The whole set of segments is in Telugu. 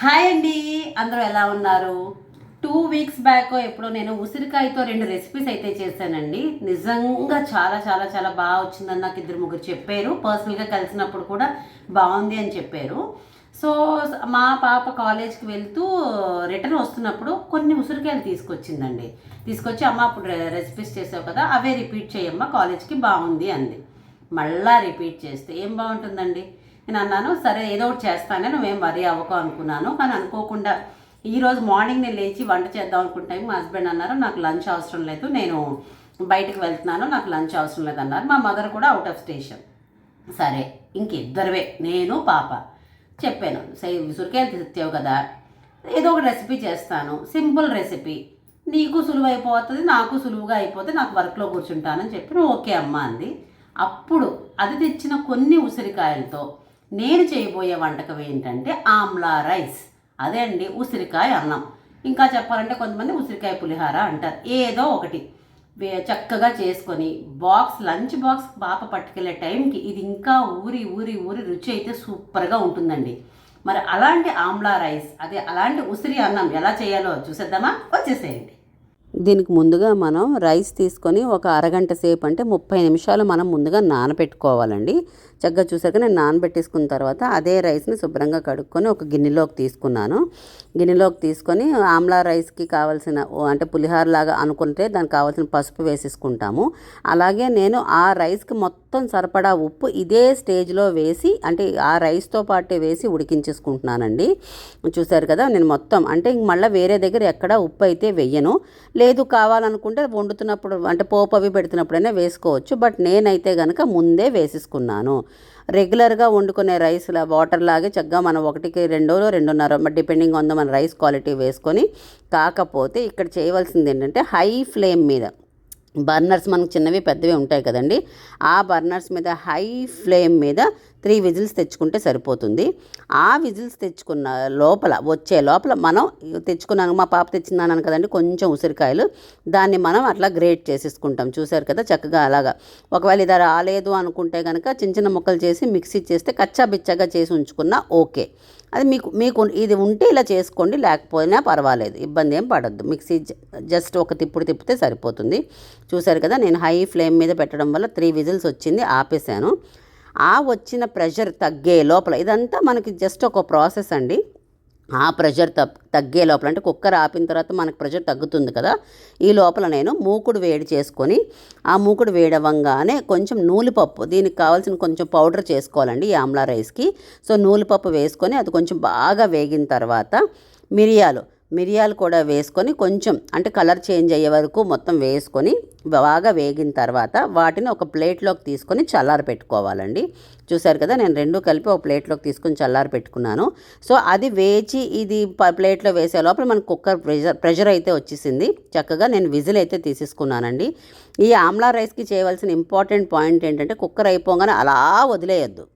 హాయ్ అండి. అందరూ ఎలా ఉన్నారు? టూ వీక్స్ బ్యాక్ ఎప్పుడో నేను ఉసిరికాయతో రెండు రెసిపీస్ అయితే చేశానండి. నిజంగా చాలా చాలా చాలా బాగా వచ్చిందని నాకు ఇద్దరు ముగ్గురు చెప్పారు. పర్సనల్గా కలిసినప్పుడు కూడా బాగుంది అని చెప్పారు. సో మా పాప కాలేజ్కి వెళ్తూ రిటర్న్ వస్తున్నప్పుడు కొన్ని ఉసిరికాయలు తీసుకొచ్చిందండి. తీసుకొచ్చి అమ్మ అప్పుడు రెసిపీస్ చేసావు కదా అవే రిపీట్ చేయమ్మా కాలేజ్కి బాగుంది అంది. మళ్ళా రిపీట్ చేస్తే ఏం బాగుంటుందండి? నేను అన్నాను సరే ఏదో ఒకటి చేస్తానే నువ్వేం వరి అవ్వకు అనుకున్నాను. కానీ అనుకోకుండా ఈరోజు మార్నింగ్ నేను లేచి వంట చేద్దాం అనుకుంటే మా హస్బెండ్ అన్నారు నాకు లంచ్ అవసరం లేదు నేను బయటకు వెళ్తున్నాను నాకు లంచ్ అవసరం లేదన్నారు మా మదర్ కూడా అవుట్ ఆఫ్ స్టేషన్ సరే ఇంకిద్దరివే నేను పాప చెప్పాను. సై ఉసిరికాయలు తెచ్చావు కదా ఏదో ఒక రెసిపీ చేస్తాను సింపుల్ రెసిపీ నీకు సులువు అయిపోతుంది నాకు సులువుగా అయిపోతే నాకు వర్క్లో కూర్చుంటానని చెప్పి "నువ్వు ఓకే అమ్మ అంది. అప్పుడు అది తెచ్చిన కొన్ని ఉసిరికాయలతో నేను చేయబోయే వంటకం ఏంటంటే ఆమ్లా రైస్. అదే అండి ఉసిరికాయ అన్నం. ఇంకా చెప్పాలంటే కొంతమంది ఉసిరికాయ పులిహార అంటారు. ఏదో ఒకటి. చక్కగా చేసుకొని బాక్స్ లంచ్ బాక్స్ పాప పట్టుకెళ్ళే టైంకి ఇది ఇంకా ఊరి ఊరి ఊరి రుచి అయితే సూపర్గా ఉంటుందండి. మరి అలాంటి ఆమ్లా రైస్ అదే అలాంటి ఉసిరి అన్నం ఎలా చేయాలో చూసేద్దామా? వచ్చేసేయండి. దీనికి ముందుగా మనం రైస్ తీసుకొని ఒక అరగంట సేపు అంటే ముప్పై నిమిషాలు మనం ముందుగా నానబెట్టుకోవాలండి. చక్కగా చూసాక నేను నానబెట్టేసుకున్న తర్వాత అదే రైస్ని శుభ్రంగా కడుక్కొని ఒక గిన్నెలోకి తీసుకున్నాను. గిన్నెలోకి తీసుకొని ఆమ్లా రైస్కి కావాల్సిన అంటే పులిహార లాగా అనుకుంటే దానికి కావాల్సిన పసుపు వేసేసుకుంటాము. అలాగే నేను ఆ రైస్కి మొత్తం సరిపడా ఉప్పు ఇదే స్టేజ్లో వేసి అంటే ఆ రైస్తో పాటే వేసి ఉడికించేసుకుంటున్నానండి. చూసారు కదా నేను మొత్తం అంటే ఇంక మళ్ళీ వేరే దగ్గర ఎక్కడ ఉప్పు అయితే వెయ్యను లేదు కావాలనుకుంటే వండుతున్నప్పుడు అంటే పోపు అవి పెడుతున్నప్పుడైనా వేసుకోవచ్చు. బట్ నేనైతే కనుక ముందే వేసేసుకున్నాను. రెగ్యులర్గా వండుకునే రైస్లా వాటర్ లాగే చక్కగా మనం ఒకటికి రెండో రెండున్నర డిపెండింగ్ ఆన్ ద మన రైస్ క్వాలిటీ వేసుకొని కాకపోతే ఇక్కడ చేయవలసింది ఏంటంటే హై ఫ్లేమ్ మీద బర్నర్స్ మనకు చిన్నవి పెద్దవి ఉంటాయి కదండి. ఆ బర్నర్స్ మీద హై ఫ్లేమ్ మీద త్రీ విజిల్స్ తెచ్చుకుంటే సరిపోతుంది. ఆ విజిల్స్ తెచ్చుకున్న లోపల వచ్చే లోపల మనం తెచ్చుకున్నాను మా పాప తెచ్చిందాను కదండి కొంచెం ఉసిరికాయలు. దాన్ని మనం అట్లా గ్రేట్ చేసేసుకుంటాం. చూసారు కదా చక్కగా అలాగా. ఒకవేళ ఇది రాలేదు అనుకుంటే కనుక చిన్న చిన్న ముక్కలు చేసి మిక్సీ చేస్తే కచ్చా బిచ్చగా చేసి ఉంచుకున్నా ఓకే. అది మీకు మీకు ఇది ఉంటే ఇలా చేసుకోండి లేకపోయినా పర్వాలేదు ఇబ్బంది ఏం పడద్దు. మిక్సీ జస్ట్ ఒక తిప్పుడు తిప్పితే సరిపోతుంది. చూశారు కదా నేను హై ఫ్లేమ్ మీద పెట్టడం వల్ల త్రీ విజిల్స్ వచ్చింది ఆపేసాను ఆ వచ్చిన ప్రెషర్ తగ్గే లోపల ఇదంతా మనకి జస్ట్ ఒక ప్రాసెస్ అండి. ఆ ప్రెషర్ తగ్ తగ్గే లోపల అంటే కుక్కర్ ఆపిన తర్వాత మనకు ప్రెషర్ తగ్గుతుంది కదా ఈ లోపల నేను మూకుడు వేడి చేసుకొని ఆ మూకుడు వేడవంగానే కొంచెం నూలుపప్పు దీనికి కావాల్సిన కొంచెం పౌడర్ చేసుకోవాలండి ఈ ఆమ్లా రైస్కి. సో నూలుపప్పు వేసుకొని అది కొంచెం బాగా వేగిన తర్వాత మిరియాలు మిరియాలు కూడా వేసుకొని కొంచెం అంటే కలర్ చేంజ్ అయ్యే వరకు మొత్తం వేసుకొని బాగా వేగిన తర్వాత వాటిని ఒక ప్లేట్లోకి తీసుకొని చల్లారి పెట్టుకోవాలండి. చూసారు కదా నేను రెండు కలిపి ఒక ప్లేట్లోకి తీసుకొని చల్లారి పెట్టుకున్నాను. సో అది వేచి ఇది ప్లేట్లో వేసే లోపల మనకు కుక్కర్ ప్రెషర్ ప్రెషర్ అయితే వచ్చేసింది. చక్కగా నేను విజిల్ అయితే తీసేసుకున్నానండి. ఈ ఆమ్లా రైస్కి చేయవలసిన ఇంపార్టెంట్ పాయింట్ ఏంటంటే కుక్కర్ అయిపోగానే అలా వదిలేయద్దు.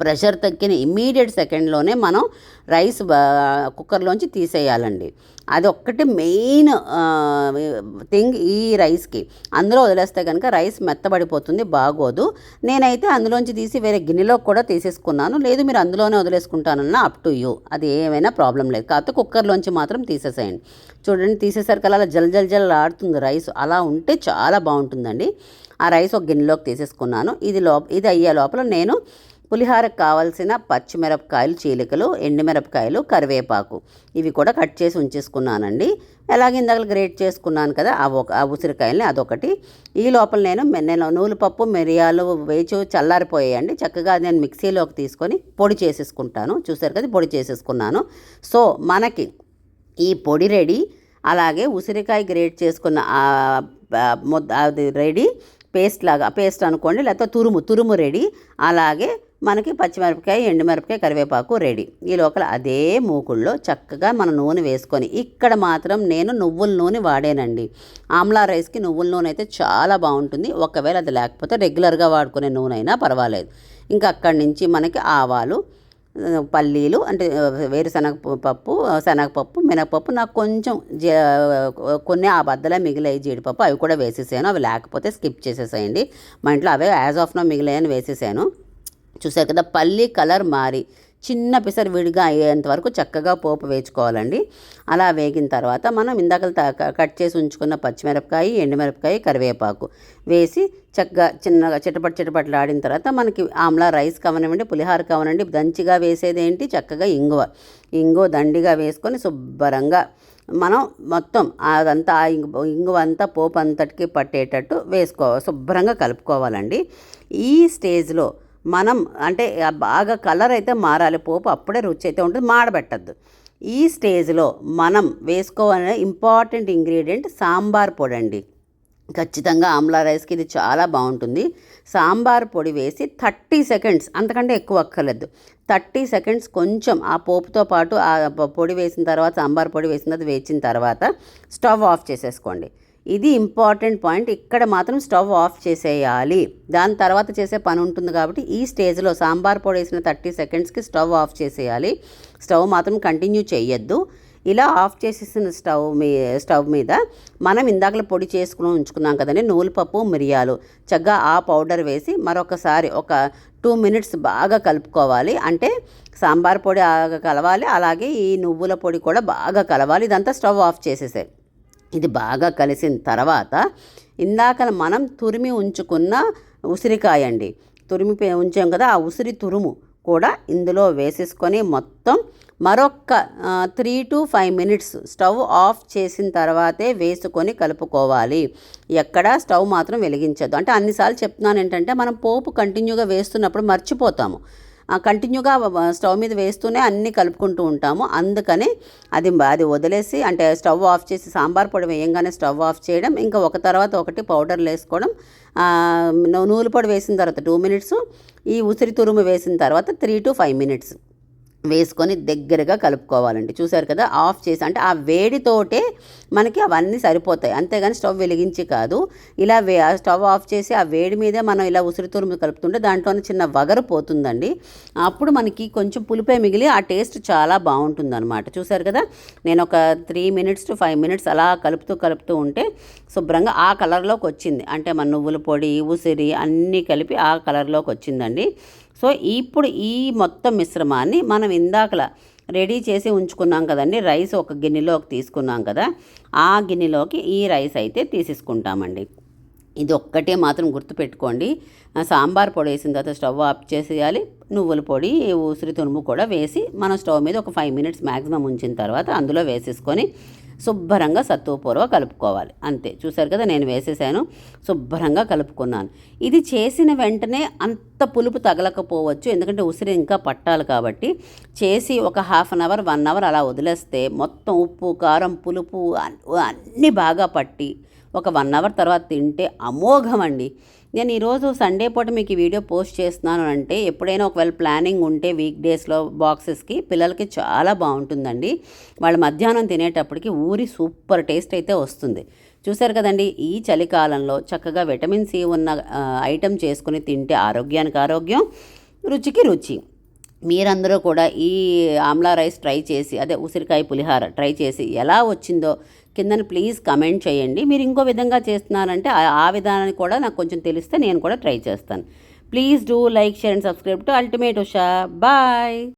ప్రెషర్ తగ్గిన ఇమ్మీడియట్ సెకండ్లోనే మనం రైస్ కుక్కర్లోంచి తీసేయాలండి. అది ఒక్కటి మెయిన్ థింగ్ ఈ రైస్కి. అందులో వదిలేస్తే కనుక రైస్ మెత్తబడిపోతుంది బాగోదు. నేనైతే అందులోంచి తీసి వేరే గిన్నెలో కూడా తీసేసుకున్నాను. లేదు మీరు అందులోనే వదిలేసుకుంటానన్నా అప్ టు యూ. అది ఏమైనా ప్రాబ్లం లేదు. కాకపోతే కుక్కర్లోంచి మాత్రం తీసేసేయండి. చూడండి తీసేసరికి అలా జల్ జల్ జల్ ఆడుతుంది రైస్. అలా ఉంటే చాలా బాగుంటుందండి. ఆ రైస్ ఒక గిన్నెలోకి తీసేసుకున్నాను. ఇది లోప ఇది అయ్యే లోపల నేను పులిహారకు కావాల్సిన పచ్చిమిరపకాయలు చీలికలు ఎండుమిరపకాయలు కరివేపాకు. ఇవి కూడా కట్ చేసి ఉంచేసుకున్నానండి. అలాగే ఇందాక గ్రేట్ చేసుకున్నాను కదా ఆ ఒక ఆ ఉసిరికాయలని అదొకటి. ఈ లోపల నేను నేను నూలుపప్పు మిరియాలు వేచి చల్లారిపోయాయండి. చక్కగా నేను మిక్సీలోకి తీసుకొని పొడి చేసేసుకుంటాను. చూసారు కదా పొడి చేసేసుకున్నాను. సో మనకి ఈ పొడి రెడీ. అలాగే ఉసిరికాయ గ్రేట్ చేసుకున్న ముద్ద అది రెడీ. పేస్ట్ లాగా పేస్ట్ అనుకోండి లేకపోతే తురుము తురుము రెడీ. అలాగే మనకి పచ్చిమిరపకాయ ఎండుమిరపకాయ కరివేపాకు రెడీ. ఈ లోపల అదే మూకుల్లో చక్కగా మన నూనె వేసుకొని ఇక్కడ మాత్రం నేను నువ్వుల నూనె వాడానండి. ఆమ్లా రైస్కి నువ్వుల నూనె అయితే చాలా బాగుంటుంది. ఒకవేళ అది లేకపోతే రెగ్యులర్గా వాడుకునే నూనె అయినా పర్వాలేదు. ఇంకా అక్కడి నుంచి మనకి ఆవాలు పల్లీలు అంటే వేరుశనగ పప్పు శనగపప్పు మినపప్పు నాకు కొంచెం కొన్ని ఆ బద్దలే మిగిలాయి జీడిపప్పు అవి కూడా వేసేసాను. అవి లేకపోతే స్కిప్ చేసేసేయండి. మా ఇంట్లో అవే యాజ్ ఆఫ్ నో మిగిలాయని వేసేసాను. చూసారు కదా పల్లి కలర్ మారి చిన్న పిసరు విడిగా అయ్యేంత వరకు చక్కగా పోపు వేసుకోవాలండి అలా వేగిన తర్వాత మనం ఇందాక కట్ చేసి ఉంచుకున్న పచ్చిమిరపకాయ ఎండుమిరపకాయ కరివేపాకు వేసి చక్కగా చిన్నగా చిటపట చిటపట్లు ఆడిన తర్వాత మనకి ఆమ్లా రైస్ కావనివ్వండి పులిహార కావనండి దంచిగా వేసేది ఏంటి? చక్కగా ఇంగువ. ఇంగువ దండిగా వేసుకొని శుభ్రంగా మనం మొత్తం అదంతా ఆ ఇంగువ అంతా పోపు అంతటికి పట్టేటట్టు వేసుకో శుభ్రంగా కలుపుకోవాలండి. ఈ స్టేజ్లో మనం అంటే బాగా కలర్ అయితే మారాలి. పోపు అప్పుడే రుచి అయితే ఉంటుంది. మాడబెట్టద్దు. ఈ స్టేజ్లో మనం వేసుకోవాలనే ఇంపార్టెంట్ ఇంగ్రీడియంట్ సాంబార్ పొడి అండి. ఖచ్చితంగా ఆమ్లా రైస్కి ఇది చాలా బాగుంటుంది. సాంబార్ పొడి వేసి థర్టీ సెకండ్స్ అంతకంటే ఎక్కువ అక్కర్లేదు. థర్టీ సెకండ్స్ కొంచెం ఆ పోపుతో పాటు ఆ పొడి వేసిన తర్వాత సాంబార్ పొడి వేసిన తర్వాత వేచిన తర్వాత స్టవ్ ఆఫ్ చేసేసుకోండి. ఇది ఇంపార్టెంట్ పాయింట్. ఇక్కడ మాత్రం స్టవ్ ఆఫ్ చేసేయాలి. దాని తర్వాత చేసే పని ఉంటుంది కాబట్టి ఈ స్టేజ్లో సాంబార్ పొడి వేసిన థర్టీ సెకండ్స్కి స్టవ్ ఆఫ్ చేసేయాలి. స్టవ్ మాత్రం కంటిన్యూ చేయొద్దు. ఇలా ఆఫ్ చేసేసిన స్టవ్ మీ స్టవ్ మీద మనం ఇందాకలో పొడి చేసుకుని ఉంచుకున్నాం కదండి. నూలుపప్పు మిరియాలు చక్కగా ఆ పౌడర్ వేసి మరొకసారి ఒక టూ మినిట్స్ బాగా కలుపుకోవాలి. అంటే సాంబార్ పొడి కలవాలి. అలాగే ఈ నువ్వుల పొడి కూడా బాగా కలవాలి. ఇదంతా స్టవ్ ఆఫ్ చేసేసాయి. ఇది బాగా కలిసిన తర్వాత ఇందాక మనం తురిమి ఉంచుకున్న ఉసిరికాయ అండి. తురిమి పే- ఉంచాం కదా ఆ ఉసిరి తురుము కూడా ఇందులో వేసేసుకొని మొత్తం మరొక three to five minutes stove off చేసిన తర్వాతే వేసుకొని కలుపుకోవాలి. ఎక్కడ స్టవ్ మాత్రం వెలిగించద్దు. అంటే అన్నిసార్లు చెప్తున్నాను ఏంటంటే మనం పోపు కంటిన్యూగా వేస్తున్నప్పుడు మర్చిపోతాము. కంటిన్యూగా స్టవ్ మీద వేస్తూనే అన్నీ కలుపుకుంటూ ఉంటాము. అందుకని అది అది వదిలేసి అంటే స్టవ్ ఆఫ్ చేసి సాంబార్ పొడి వేయంగానే స్టవ్ ఆఫ్ చేయడం ఇంకా ఒక తర్వాత ఒకటి పౌడర్లు వేసుకోవడం నూలు పొడి వేసిన తర్వాత టూ మినిట్స్ ఈ ఉసిరి తురుము వేసిన తర్వాత త్రీ టు ఫైవ్ మినిట్స్ వేసుకొని దగ్గరగా కలుపుకోవాలండి. చూసారు కదా ఆఫ్ చేసి అంటే ఆ వేడితోటే మనకి అవన్నీ సరిపోతాయి. అంతేగాని స్టవ్ వెలిగించి కాదు. ఇలా వే ఆ స్టవ్ ఆఫ్ చేసి ఆ వేడి మీదే మనం ఇలా ఉసిరి తురుము కలుపుతుంటే దాంట్లోనే చిన్న వగరు పోతుందండి. అప్పుడు మనకి కొంచెం పులిపే మిగిలి ఆ టేస్ట్ చాలా బాగుంటుంది అనమాట చూసారు కదా నేను ఒక three minutes to five minutes అలా కలుపుతూ కలుపుతూ ఉంటే శుభ్రంగా ఆ కలర్లోకి వచ్చింది. అంటే మన నువ్వుల పొడి ఉసిరి అన్నీ కలిపి ఆ కలర్లోకి వచ్చిందండి. సో ఇప్పుడు ఈ మొత్తం మిశ్రమాన్ని మనం ఇందాకలా రెడీ చేసి ఉంచుకున్నాం కదండి. రైస్ ఒక గిన్నెలోకి తీసుకున్నాం కదా. ఆ గిన్నెలోకి ఈ రైస్ అయితే తీసేసుకుంటామండి. ఇది ఒక్కటే మాత్రం గుర్తుపెట్టుకోండి. సాంబార్ పొడి వేసిన తర్వాత స్టవ్ ఆఫ్ చేసేయాలి. నువ్వుల పొడి ఉసిరి తురుము కూడా వేసి మనం స్టవ్ మీద ఒక ఫైవ్ మినిట్స్ మ్యాక్సిమం ఉంచిన తర్వాత అందులో వేసేసుకొని శుభ్రంగా సత్తువపూర్వ కలుపుకోవాలి. అంతే. చూసారు కదా నేను వేసేసాను. శుభ్రంగా కలుపుకున్నాను. ఇది చేసిన వెంటనే అంత పులుపు తగలకపోవచ్చు. ఎందుకంటే ఉసిరి ఇంకా పట్టాలి కాబట్టి. చేసి ఒక half an hour one hour అలా వదిలేస్తే మొత్తం ఉప్పు కారం పులుపు అన్నీ బాగా పట్టి ఒక వన్ అవర్ తర్వాత తింటే అమోఘం అండి. నేను ఈరోజు సండే పూట మీకు ఈ వీడియో పోస్ట్ చేస్తున్నాను అంటే ఎప్పుడైనా ఒకవేళ ప్లానింగ్ ఉంటే వీక్ డేస్లో బాక్సెస్కి పిల్లలకి చాలా బాగుంటుందండి. వాళ్ళు మధ్యాహ్నం తినేటప్పటికి ఊరి సూపర్ టేస్ట్ అయితే వస్తుంది. చూశారు కదండి ఈ చలికాలంలో చక్కగా విటమిన్ సి ఉన్న ఐటెం చేసుకుని తింటే ఆరోగ్యానికి ఆరోగ్యం రుచికి రుచి. మీరందరూ కూడా ఈ ఆమ్లా రైస్ ట్రై చేసి అదే ఉసిరికాయ పులిహార ట్రై చేసి ఎలా వచ్చిందో కిందన ప్లీజ్ కమెంట్ చేయండి. మీరు ఇంకో విధంగా చేస్తున్నారంటే ఆ- ఆ విధానాన్ని కూడా నాకు కొంచెం తెలిస్తే నేను కూడా ట్రై చేస్తాను. Please do like share and subscribe to ultimate Usha. Bye.